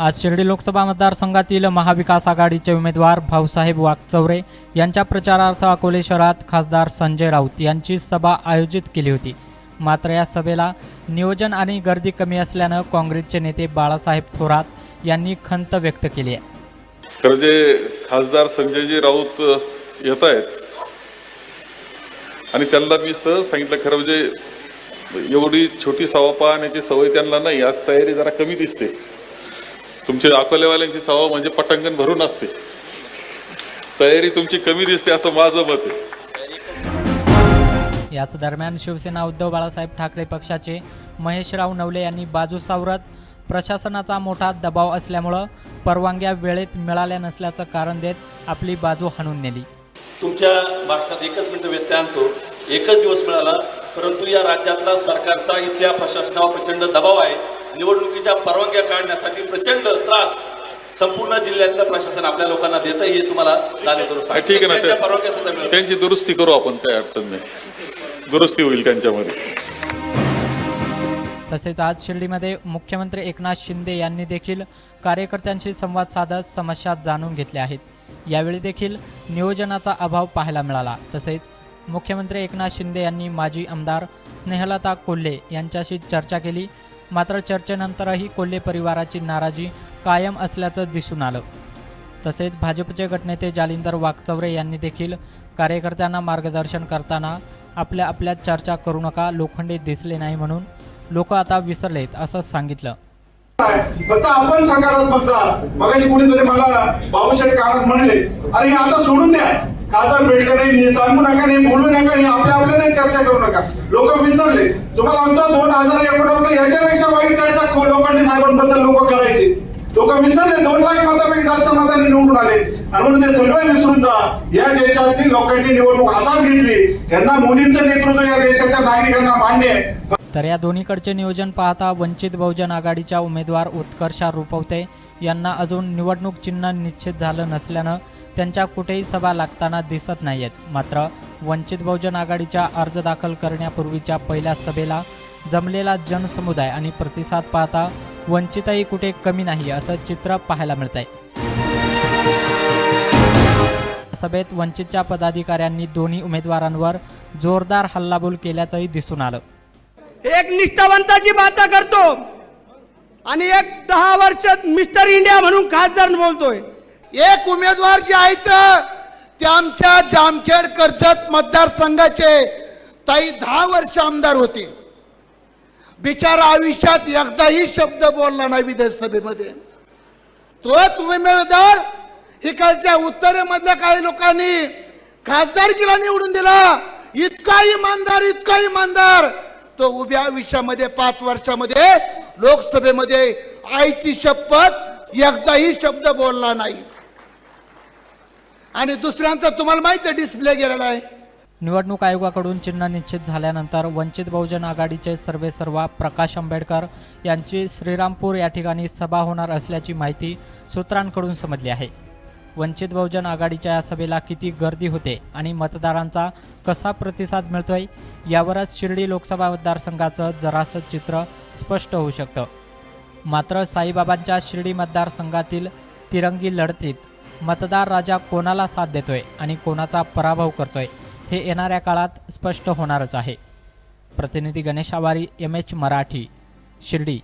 आज शिर्डी लोकसभा मतदारसंघातील महाविकास आघाडीचे उमेदवार भाऊसाहेब वागचौरे यांच्या प्रचारार्थ अकोले शहरात खासदार संजय राऊत यांची सभा आयोजित केली होती. मात्र या सभेला नियोजन आणि गर्दी कमी असल्यानं काँग्रेसचे नेते बाळासाहेब थोरात यांनी खंत व्यक्त केली आहे. खरं जे खासदार संजयजी राऊत येत आहेत आणि त्यांना मी सहज सांगितलं खरं म्हणजे एवढी छोटी सभा पाहण्याची सवय त्यांना नाही आज तयारी जरा कमी दिसते. तुमच्या अकोलेवाल्यांची सभा म्हणजे पटांगण भरून असते. तयारी तुमची कमी दिसते असं माझं मत आहे. याच दरम्यान शिवसेना उद्धव बाळासाहेब ठाकरे पक्षाचे महेशराव नवले यांनी बाजू सावरत प्रशासनाचा मोठा दबाव असल्यामुळं परवानग्या वेळेत मिळाल्या नसल्याचं कारण देत आपली बाजू हाणून नेली. तुमच्या भाषणात एकच मिनिट व्यत्यय आणतो. एकच दिवस मिळाला परंतु या राज्यातला सरकारचा इथल्या प्रशासनावर प्रचंड दबाव आहे. निवडणुकीच्या परवानग्या काढण्यासाठी प्रचंड संपूर्ण जिल्ह्यातलं प्रशासन आपल्या लोकांना देतं हे तुम्हाला. ठीक आहे ना परवानग्या सुद्धा त्यांची दुरुस्ती करू आपण काही अडचण नाही. दुरुस्ती होईल त्यांच्यामध्ये. तसेच आज शिर्डीमध्ये मुख्यमंत्री एकनाथ शिंदे यांनी देखील कार्यकर्त्यांशी संवाद साधत समस्या जाणून घेतल्या आहेत. यावेळी देखील नियोजनाचा अभाव पाहायला मिळाला. तसेच मुख्यमंत्री एकनाथ शिंदे यांनी माजी आमदार स्नेहलता कोल्हे यांच्याशी चर्चा केली. मात्र चर्चेनंतरही कोल्हे परिवाराची नाराजी कायम असल्याचं दिसून आलं. तसेच भाजपचे गटनेते जालिंदर वाकचौरे यांनी देखील कार्यकर्त्यांना मार्गदर्शन करताना आपल्या आपल्यात चर्चा करू नका लोखंडे दिसले नाही म्हणून लोक आता विसरलेत असं सांगितलं. फक्त आपण सकारात्मक मगाशी कोणीतरी मला बाबूशेठ काळात म्हणले अरे हे आता सोडून द्या. खासदार भेटकर सांगू नका नाही बोलू नका हे आपल्या आपल्याला चर्चा करू नका. लोक विसरले. तुम्हाला आमचा दोन हजार एकोणनव्वद याच्यापेक्षा वाईट चर्चा लोकांनी साहेबांबद्दल लोक करायचे. लोक विसरले. दोन लाख मतापैकी जास्त मतांनी निवडून आले. आणि म्हणून ते सगळं विसरून जा. या देशातील लोकांनी निवडणूक हातात घेतली. यांना मोदींचं नेतृत्व या देशाच्या नागरिकांना मान्य आहे. तर या दोन्हीकडचे नियोजन पाहता वंचित बहुजन आघाडीच्या उमेदवार उत्कर्षा रुपवते यांना अजून निवडणूक चिन्ह निश्चित झालं नसल्यानं त्यांच्या कुठेही सभा लागताना दिसत नाहीयेत. मात्र वंचित बहुजन आघाडीच्या अर्ज दाखल करण्यापूर्वीच्या पहिल्या सभेला जमलेला जनसमुदाय आणि प्रतिसाद पाहता वंचितही कुठे कमी नाही असं चित्र पाहायला मिळतंय. सभेत वंचितच्या पदाधिकाऱ्यांनी दोन्ही उमेदवारांवर जोरदार हल्लाबोल केल्याचंही दिसून आलं. एक निष्ठावंताची बाता करतो आणि एक दहा वर्ष मिस्टर इंडिया म्हणून खासदार बोलतोय. एक उमेदवार जे आहेत ते आमच्या जामखेड कर्जत मतदारसंघाचे ताई दहा वर्ष आमदार होते. बिचारा आयुष्यात एकदाही शब्द बोलला नाही विधानसभेमध्ये. तोच उमेदवार इकडच्या उत्तरेमधल्या काही लोकांनी खासदारकीला निवडून दिला. इतका इमानदार इतका इमानदार. तो उभ्या आयुष्यामध्ये पाच वर्षामध्ये लोकसभेमध्ये आईची शपथ एकदाही शब्द बोलला नाही. आणि दुसऱ्यांचा तुम्हाला माहिती आहे डिस्प्ले गेलेला आहे. निवडणूक आयोगाकडून चिन्ह निश्चित झाल्यानंतर वंचित बहुजन आघाडीचे सर्वेसर्वा प्रकाश आंबेडकर यांची श्रीरामपूर या ठिकाणी सभा होणार असल्याची माहिती सूत्रांकडून समजली आहे. वंचित बहुजन आघाडीच्या या सभेला किती गर्दी होते आणि मतदारांचा कसा प्रतिसाद मिळतोय यावरच शिर्डी लोकसभा मतदारसंघाचं जरासं चित्र स्पष्ट होऊ शकतं. मात्र साईबाबांच्या शिर्डी मतदारसंघातील तिरंगी लढतीत मतदार राजा कोणाला साथ देतोय आणि कोणाचा पराभव करतोय? हे येणाऱ्या काळात स्पष्ट होणारच आहे. प्रतिनिधी गणेश आवारी एम एच मराठी शिर्डी.